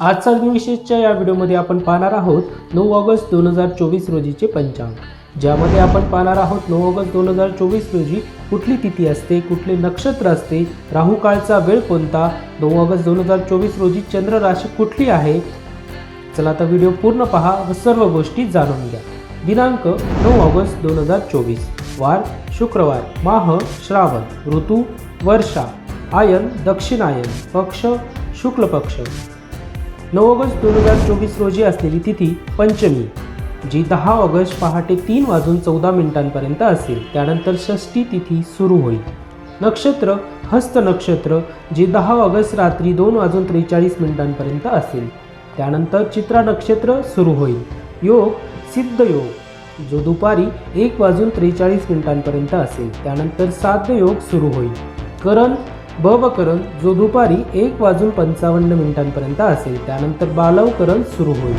आजचा अग्निविशेषच्या या व्हिडिओमध्ये आपण पाहणार आहोत नऊ ऑगस्ट दोन हजार चोवीस रोजीचे पंचांग. ज्यामध्ये आपण पाहणार आहोत नऊ ऑगस्ट दोन हजार चोवीस रोजी कुठली तिथी असते कुठले नक्षत्र असते राहू काळचा वेळ कोणता नऊ ऑगस्ट दोन हजार चोवीस रोजी चंद्र राशी कुठली आहे? चला आता व्हिडिओ पूर्ण पहा व सर्व गोष्टी जाणून घ्या. दिनांक नऊ ऑगस्ट दोन हजार चोवीस वार शुक्रवार माह श्रावण ऋतू वर्षा आयन दक्षिणायन पक्ष शुक्ल पक्ष. नऊ ऑगस्ट दोन हजार चोवीस रोजी असलेली तिथी पंचमी जी दहा ऑगस्ट पहाटे तीन वाजून चौदा मिनिटांपर्यंत असेल. त्यानंतर षष्ठी तिथी सुरू होईल. नक्षत्र हस्त नक्षत्र जे दहा ऑगस्ट रात्री दोन वाजून त्रेचाळीस मिनिटांपर्यंत असेल. त्यानंतर चित्रा नक्षत्र सुरू होईल. योग सिद्ध योग जो दुपारी एक वाजून त्रेचाळीस मिनिटांपर्यंत असेल. त्यानंतर साध्य योग सुरू होईल. करण ब व जो दुपारी एक वाजून पंचावन्न मिनिटांपर्यंत असेल त्यानंतर बालवकरण सुरू होईल.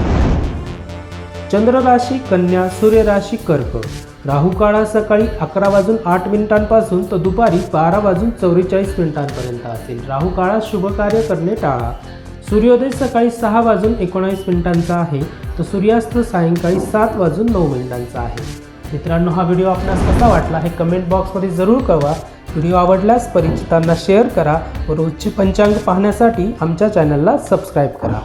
चंद्र राशी कन्या सूर्य राशी कर्क. राहू काळा सकाळी अकरा वाजून आठ मिनिटांपासून तर दुपारी बारा वाजून चौवेचाळीस मिनिटांपर्यंत असेल. राहू काळात शुभ कार्य करणे टाळा. सूर्योदय सकाळी सहा वाजून एकोणावीस मिनिटांचा आहे. तर सूर्यास्त सायंकाळी सात वाजून नऊ मिनिटांचा आहे. मित्रांनो हा व्हिडिओ आपणास कसा वाटला हे कमेंट बॉक्समध्ये जरूर कळवा. व्हिडिओ आवडल्यास परिचितांना शेअर करा व रोजची पंचांग पाहण्यासाठी आमच्या चॅनलला सबस्क्राईब करा.